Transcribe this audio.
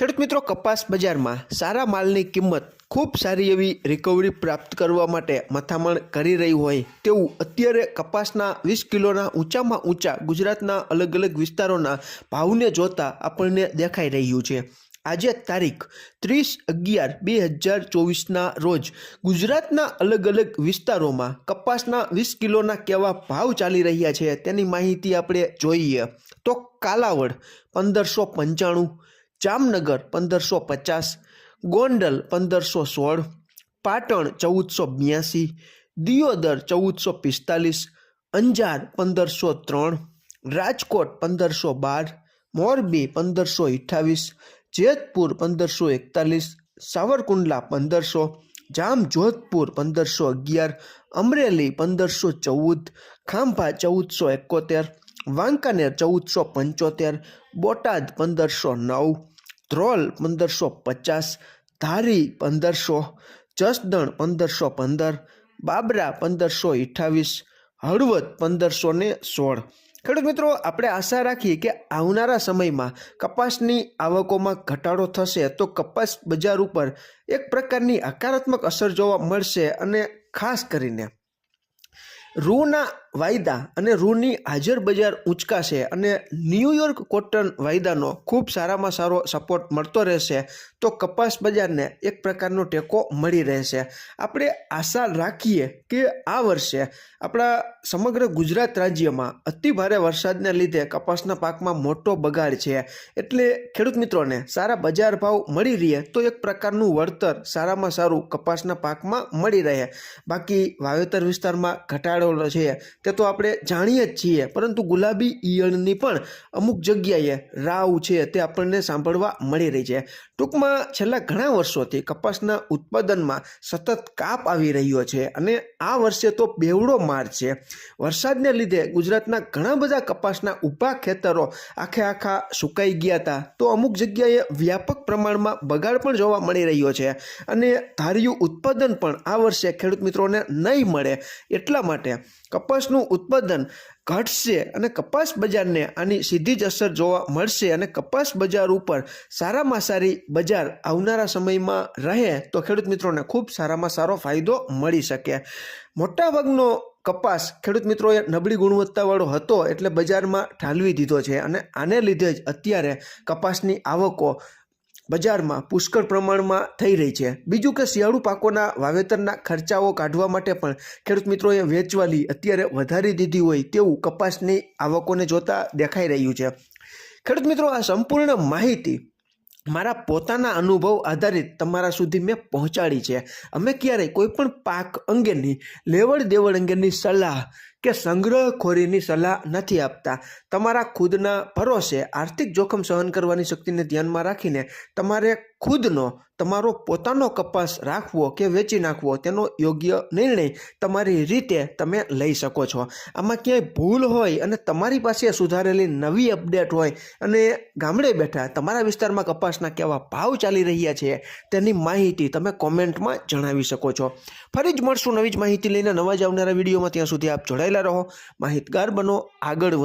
ખેડૂત મિત્રો, કપાસ બજારમાં સારા માલની કિંમત ખૂબ સારી એવી રિકવરી પ્રાપ્ત કરવા માટે મથામણ કરી રહી હોય તેવું અત્યારે કપાસના વીસ કિલોના ઊંચામાં ઊંચા ગુજરાતના અલગ અલગ વિસ્તારોના ભાવને જોતા આપણને દેખાઈ રહ્યું છે. આજે તારીખ ત્રીસ અગિયાર બે હજાર ચોવીસના રોજ ગુજરાતના અલગ અલગ વિસ્તારોમાં કપાસના વીસ કિલોના કેવા ભાવ ચાલી રહ્યા છે તેની માહિતી આપણે જોઈએ. તો કાલાવડ પંદરસો પંચાણું જામનગર પંદરસો પચાસ, ગોંડલ પંદરસો સોળ, પાટણ ચૌદસો બ્યાસી, દિયોદર ચૌદસો પિસ્તાલીસ, અંજાર પંદરસો ત્રણ, રાજકોટ પંદરસો બાર, મોરબી પંદરસો અઠ્ઠાવીસ, જેતપુર પંદરસો એકતાલીસ, સાવરકુંડલા પંદરસો, જામજોધપુર પંદરસો અગિયાર, અમરેલી પંદરસો ચૌદ, ખાંભા ચૌદસો એકોતેર, વાંકાનેર ચૌદસો પંચોતેર, બોટાદ પંદરસો નવ ધ્રોલ પંદરસો પચાસ, ધારી પંદરસો, જસદણ પંદરસો પંદર, બાબરા પંદરસો અઠ્ઠાવીસ, હળવદ પંદરસો ને સોળ. ખેડૂત મિત્રો, આપણે આશા રાખીએ કે આવનારા સમયમાં કપાસની આવકોમાં ઘટાડો થશે તો કપાસ બજાર ઉપર એક પ્રકારની હકારાત્મક અસર જોવા મળશે અને ખાસ કરીને રૂના વાયદા અને રૂની હાજર બજાર ઊંચકાશે અને ન્યૂયોર્ક કોટન વાયદાનો ખૂબ સારામાં સારો સપોર્ટ મળતો રહેશે, તો કપાસ બજારને એક પ્રકારનો ટેકો મળી રહેશે. આપણે આશા રાખીએ કે આ વર્ષે આપણા સમગ્ર ગુજરાત રાજ્યમાં અતિભારે વરસાદને લીધે કપાસના પાકમાં મોટો બગાડ છે. એટલે ખેડૂત મિત્રોને સારા બજાર ભાવ મળી રહે તો એક પ્રકારનું વળતર સારામાં સારું કપાસના પાકમાં મળી રહે. બાકી વાવેતર વિસ્તારમાં ઘટાડો છે. તે તો આપણે જાણીએ જ છીએ. પરંતુ ગુલાબી ઈયળની પણ અમુક જગ્યાએ રાવ છે તે આપણને સાંભળવા મળી રહી છે. ટૂંકમાં છેલ્લા ઘણા વર્ષોથી કપાસના ઉત્પાદનમાં સતત કાપ આવી રહ્યો છે અને આ વર્ષે તો બેવડો માર છે. વરસાદને લીધે ગુજરાતના ઘણા બધા કપાસના ઊભા ખેતરો આખે આખા સુકાઈ ગયા હતા. તો અમુક જગ્યાએ વ્યાપક પ્રમાણમાં બગાડ પણ જોવા મળી રહ્યો છે. અને ધાર્યું ઉત્પાદન પણ આ વર્ષે ખેડૂત મિત્રોને નહીં મળે એટલા માટે કપાસનું ઉત્પાદન ઘટશે અને કપાસ બજારને આની સીધી જ અસર જોવા મળશે અને કપાસ બજાર ઉપર સારામાં સારી બજાર આવનારા સમયમાં રહે તો ખેડૂત મિત્રોને ખૂબ સારામાં સારો ફાયદો મળી શકે. મોટાભાગનો કપાસ ખેડૂત મિત્રોએ નબળી ગુણવત્તાવાળો હતો એટલે બજારમાં ઠાલવી દીધો છે અને આને લીધે જ અત્યારે કપાસની આવકો બજારમાં પુષ્કળ પ્રમાણમાં થઈ રહી છે. બીજું કે શિયાળુ પાકોના વાવેતરના ખર્ચાઓ કાઢવા માટે પણ ખેડૂત મિત્રોએ વેચવાલી અત્યારે વધારી દીધી હોય તેવું કપાસની આવકોને જોતા દેખાઈ રહ્યું છે. ખેડૂત મિત્રો, આ સંપૂર્ણ માહિતી મારા પોતાના અનુભવ આધારિત તમારા સુધી મેં પહોંચાડી છે. અમે ક્યારેય કોઈપણ પાક અંગેની લેવડ દેવડ અંગેની સલાહ કે સંગ્રહખોરીની સલાહ નથી આપતા. તમારા ખુદના ભરોસે આર્થિક જોખમ સહન કરવાની શક્તિને ધ્યાનમાં રાખીને તમારે ખુદનો, તમારો પોતાનો કપાસ રાખવો કે વેચી નાખવો તેનો યોગ્ય નિર્ણય તમારી રીતે તમે લઈ શકો છો. આમાં ક્યાંય ભૂલ હોય અને તમારી પાસે સુધારેલી નવી અપડેટ હોય અને ગામડે બેઠા તમારા વિસ્તારમાં કપાસના કેવા ભાવ ચાલી રહ્યા છે તેની માહિતી તમે કોમેન્ટમાં જણાવી શકો છો. ફરી જ મળશું નવી જ માહિતી લઈને નવા જ આવનારા વિડીયોમાં. ત્યાં સુધી આપ જોડાયેલા રહો. માહિતગાર બનો આગળ